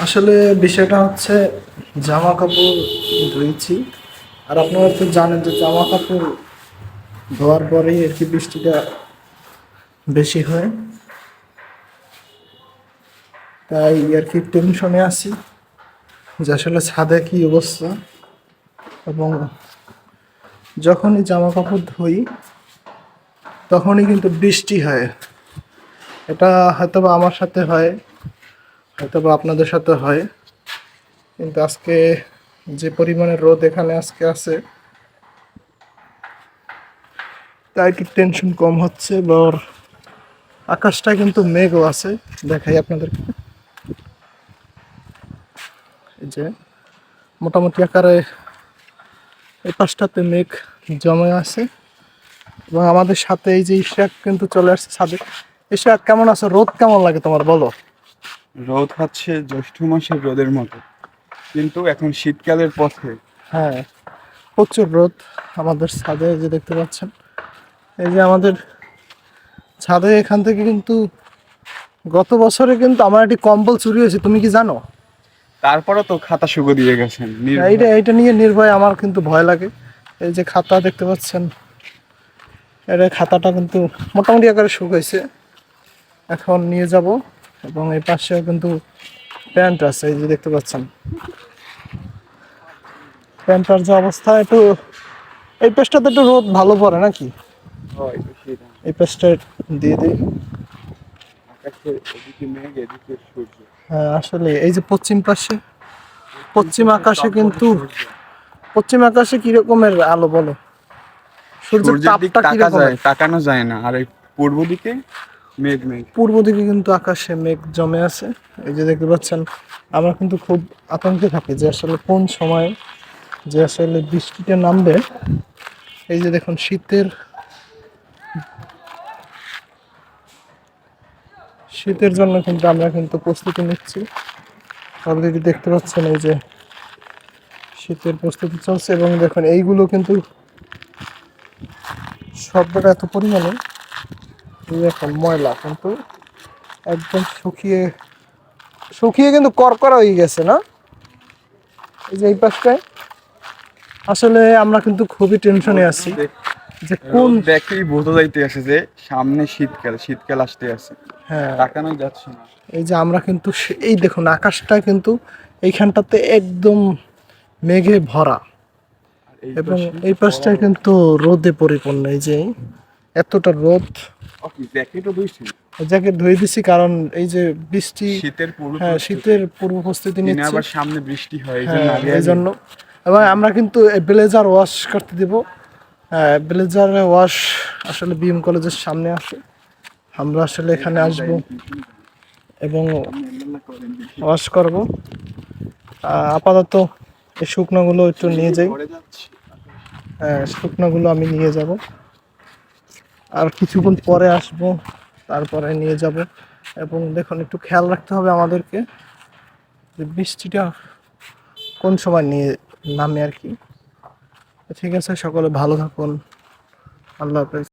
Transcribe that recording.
আসলে বিষয়টা হচ্ছে জামা কাপড় ধুয়েছি। আর আপনারা তো জানেন যে জামা কাপড় ধোয়ার পরেই আর কি বৃষ্টিটা বেশি হয়। তাই আর কি টেনশনে আছি যে আসলে ছাদে কি অবস্থা? এবং যখনই জামা কাপড় ধুই, তখনই কিন্তু বৃষ্টি হয়। এটা হয়তো আমার সাথে হয়। হয়তো বা আপনাদের সাথে হয়। কিন্তু আজকে যে পরিমাণে রোদ এখানে আজকে আছে, তাই একটু টেনশন কম হচ্ছে বর আকাশটা কিন্তু মেঘও আছে। দেখাই আপনাদেরকে। এই যে মোটামুটি আকারে এই পাশটাতে মেঘ জমে আছে। এবং আমাদের সাথে এই যে ইশাক কিন্তু চলে আসছে ছাদে। ইশাক কেমন আছে? রোদ কেমন লাগে তোমার বলো? রোদ হচ্ছে জ্যৈষ্ঠ মাসের রোদের মতো। কিন্তু এখন শীতকালের পথে হ্যাঁ প্রচুর রোদ আমাদের ছাদে যে দেখতে পাচ্ছেন। এই যে আমাদের ছাদে এখান থেকে কিন্তু গত বছরে কিন্তু আমার একটি কম্বল চুরি হয়েছে তুমি কি জানো? তারপরও তো খাতা শুকো দিয়ে গেছেন। এইটা এইটা নিয়ে নির্ভয় আমার কিন্তু ভয় লাগে। এই যে খাতা দেখতে পাচ্ছেন এটা খাতাটা কিন্তু মোটামুটি আকারে শুকাইছে এখন নিয়ে যাব। এবং এই পাশেও কিন্তু প্যান্ট আছে এই যে দেখতে পাচ্ছেন। প্যান্টার যে অবস্থা একটু এই পেজটাতে একটু রোদ ভালো পড়ে নাকি? হয়। এই পেজটা দিয়ে দিই। আকাশের এদিকে মেঘ এদিকে সূর্য। হ্যাঁ আসলে এই যে পশ্চিম পাশে পশ্চিম আকাশে কিন্তু পশ্চিম আকাশে কি রকমের আলো বলো? সূর্যের তাপটা তাকানো যায় না। আর এই পূর্ব দিকে মেঘ মেঘ। পূর্ব দিকে কিন্তু আকাশে মেঘ জমে আছে। এই যে দেখতে পাচ্ছেন, আমরা কিন্তু খুব আতঙ্কে থাকি যে আসলে কোন সময় যে আসলে বৃষ্টিটা নামবে। এই যে দেখুন, শীতের শীতের জন্য কিন্তু আমরা কিন্তু প্রস্তুতি নিচ্ছি। অলরেডি দেখতে পাচ্ছেন এই যে শীতের প্রস্তুতি চলছে এবং দেখুন, এইগুলো কিন্তু শব্দটা এত পরিমাণে দেখুন ময়লা কিন্তু একদম শুকিয়ে শুকিয়ে কিন্তু করকরা হয়ে গেছে না? এই যে এই পাশটায়। আসলে আমরা কিন্তু খুবই টেনশনে আছি যে কোন দেখেই বোঝা যাইতে আসে যে সামনে শীতকাল শীতকাল আসতে আছে। হ্যাঁ। তাকানো যাচ্ছে না। এই যে আমরা কিন্তু এই দেখুন আকাশটা কিন্তু এইখানটাতে একদম মেঘে ভরা। এবং এই পাশটায় কিন্তু রোদে পরিপূর্ণ। এই যে এতটা রোদ জ্যাকেট ধুয়ে দিছি কারণ এই যে বৃষ্টি শীতের পূর্ব হ্যাঁ শীতের পূর্ব প্রস্তুতি নিচ্ছি। আবার সামনে বৃষ্টি হয় এই জন্য হ্যাঁ জন্য। এবং আমরা কিন্তু ব্লেজার ওয়াশ করতে দিব। ব্লেজার ওয়াশ আসলে বিএম কলেজের সামনে আসে। আমরা আসলে এখানে আসব এবং ওয়াশ করব। আপাতত এই শুকনোগুলো একটু নিয়ে যাই। হ্যাঁ শুকনোগুলো আমি নিয়ে যাব। আর কিছুক্ষণ পরে আসব, তারপরে নিয়ে যাব। এবং দেখুন, একটু খেয়াল রাখতে হবে আমাদেরকে যে বৃষ্টিটা কোন সময় নিয়ে নামে আর কি। ঠিক আছে, সকলে ভালো থাকুন। আল্লাহ হাফেজ।